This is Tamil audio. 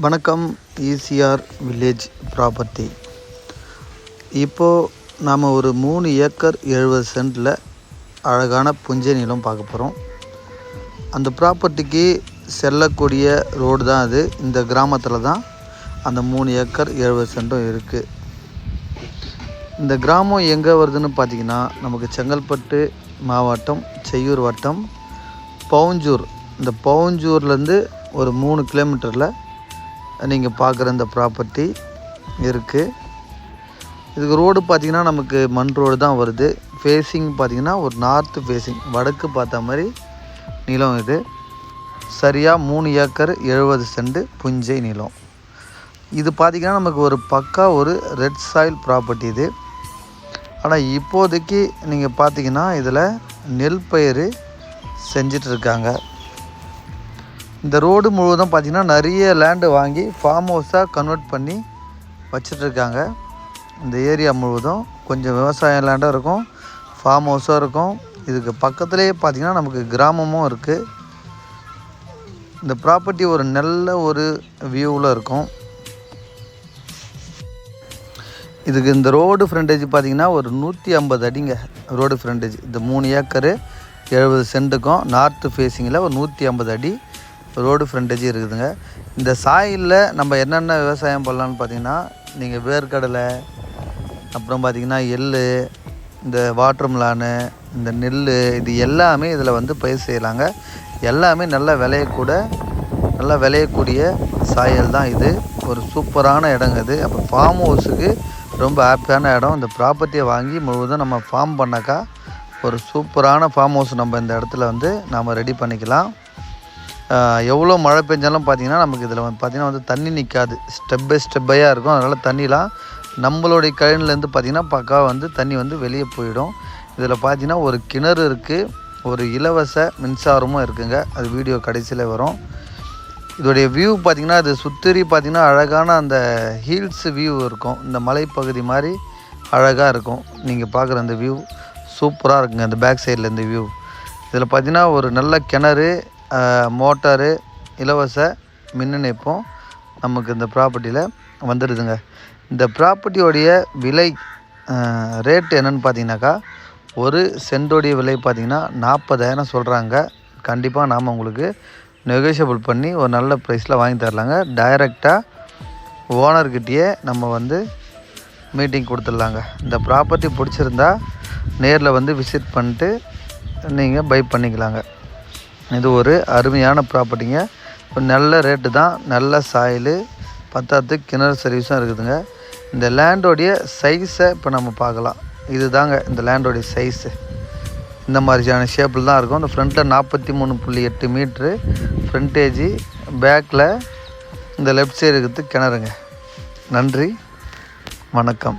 வணக்கம் ஈசிஆர் வில்லேஜ் ப்ராப்பர்ட்டி. இப்போது நாம் ஒரு மூணு ஏக்கர் எழுபது சென்ட்டில் அழகான புஞ்சை நிலம் பார்க்க போகிறோம் அந்த ப்ராப்பர்ட்டிக்கு செல்லக்கூடிய ரோடு தான் அது. இந்த கிராமத்தில் தான் அந்த மூணு ஏக்கர் எழுபது சென்ட்டும் இருக்குது இந்த கிராமம் எங்கே வருதுன்னு பார்த்தீங்கன்னா நமக்கு செங்கல்பட்டு மாவட்டம் செய்யூர் வட்டம் பவுஞ்சூர். இந்த பவுஞ்சூர்லேருந்து ஒரு மூணு கிலோமீட்டரில் நீங்கள் பார்க்குற இந்த ப்ராப்பர்ட்டி இருக்குது இதுக்கு ரோடு பார்த்தீங்கன்னா நமக்கு மண் ரோடு தான் வருது. ஃபேஸிங் பார்த்தீங்கன்னா ஒரு நார்த்து ஃபேஸிங் வடக்கு பார்த்த மாதிரி நிலம் இது. சரியாக மூணு ஏக்கர் எழுபது சென்ட் புஞ்சை நிலம். இது பார்த்திங்கன்னா நமக்கு ஒரு பக்கா ஒரு ரெட் சாயில் ப்ராப்பர்ட்டி இது. ஆனால் இப்போதைக்கு நீங்கள் பார்த்தீங்கன்னா இதில் நெல் பயிர் செஞ்சிட்ருக்காங்க இந்த ரோடு முழுவதும் பார்த்திங்கன்னா நிறைய லேண்டு வாங்கி ஃபார்ம் ஹவுஸாக கன்வெர்ட் பண்ணி வச்சிட்ருக்காங்க இந்த ஏரியா முழுவதும் கொஞ்சம் விவசாய லேண்டாக இருக்கும் ஃபார்ம் ஹவுஸாக இருக்கும். இதுக்கு பக்கத்துலேயே பார்த்திங்கன்னா நமக்கு கிராமமும் இருக்குது இந்த ப்ராப்பர்ட்டி ஒரு நல்ல ஒரு வியூவில் இருக்கும். இதுக்கு இந்த ரோடு ஃப்ரண்டேஜ் பார்த்திங்கன்னா ஒரு நூற்றி ஐம்பது அடிங்க ரோடு ஃப்ரண்டேஜ் இந்த மூணு ஏக்கரு எழுபது சென்ட்டுக்கும் நார்த்து ஃபேஸிங்கில் ஒரு நூற்றி ஐம்பது அடி. ரோடு ஃப்ரண்டேஜும் இருக்குதுங்க. இந்த சாயிலில் நம்ம என்னென்ன விவசாயம் பண்ணலான்னு பார்த்தீங்கன்னா நீங்கள் வேர்க்கடலை அப்புறம் பார்த்திங்கன்னா எள் இந்த வாட்டர்மிலானு இந்த நெல் இது எல்லாமே இதில் வந்து பயிர் செய்யலாங்க. எல்லாமே நல்லா விளையக்கூட நல்லா விளையக்கூடிய சாயல் தான் இது. ஒரு சூப்பரான இடங்க இது. அப்போ ஃபார்ம் ஹவுஸுக்கு ரொம்ப ஹாப்பியான இடம். இந்த ப்ராப்பர்ட்டியை வாங்கி முழுவதும் நம்ம ஃபார்ம் பண்ணாக்கா ஒரு சூப்பரான ஃபார்ம் ஹவுஸ் நம்ம இந்த இடத்துல வந்து நாம் ரெடி பண்ணிக்கலாம். எவ்வளோ மழை பெஞ்சாலும் பார்த்திங்கன்னா நமக்கு இதில் வந்து பார்த்திங்கன்னா வந்து தண்ணி நிற்காது ஸ்டெப் பை ஸ்டெப்பையாக இருக்கும். அதனால் தண்ணிலாம் நம்மளுடைய கழனிலேருந்து பார்த்திங்கன்னா பக்கா வந்து தண்ணி வந்து வெளியே போயிடும். இதில் பார்த்திங்கன்னா ஒரு கிணறு இருக்குது ஒரு இலவச மின்சாரமும் இருக்குங்க. அது வீடியோ கடைசியில் வரும். இதோடைய வியூ பார்த்திங்கன்னா அது சுற்றி பார்த்திங்கன்னா அழகான அந்த ஹீல்ஸ் வியூ இருக்கும். இந்த மலைப்பகுதி மாதிரி அழகாக இருக்கும். நீங்கள் பார்க்குற அந்த வியூ சூப்பராக இருக்குங்க. அந்த பேக் சைடில் இந்த வியூ இதில் பார்த்திங்கன்னா ஒரு நல்ல கிணறு மோட்டாரு இலவச மின் இணைப்பும் நமக்கு இந்த ப்ராப்பர்ட்டியில் வந்துடுதுங்க இந்த ப்ராப்பர்ட்டியோடைய விலை ரேட்டு என்னென்னு பார்த்தீங்கன்னாக்கா ஒரு சென்டோடைய விலை பார்த்திங்கன்னா நாற்பதாயிரம் சொல்கிறாங்க கண்டிப்பாக நாம் உங்களுக்கு நெகோஷியபிள் பண்ணி ஒரு நல்ல ப்ரைஸில் வாங்கி தரலாங்க. டைரெக்டாக ஓனர்கிட்டயே நம்ம வந்து மீட்டிங் கொடுத்துடலாங்க. இந்த ப்ராப்பர்ட்டி பிடிச்சிருந்தா நேரில் வந்து விசிட் பண்ணிட்டு நீங்கள் பை பண்ணிக்கலாங்க. இது ஒரு அருமையான ப்ராப்பர்ட்டிங்க. இப்போ நல்ல ரேட்டு தான். நல்ல சாயிலு பத்தாத்து கிணறு சர்வீஸும் இருக்குதுங்க. இந்த லேண்டோடைய சைஸை இப்போ நம்ம பார்க்கலாம். இது தாங்க இந்த லேண்டோடைய சைஸு இந்த மாதிரியான ஷேப்பில் தான் இருக்கும். இந்த ஃப்ரண்ட்டில் நாற்பத்தி மூணு புள்ளி எட்டு மீட்ரு ஃப்ரண்டேஜி பேக்கில் இந்த லெஃப்ட் சைடு இருக்கிறது கிணறுங்க. நன்றி. வணக்கம்.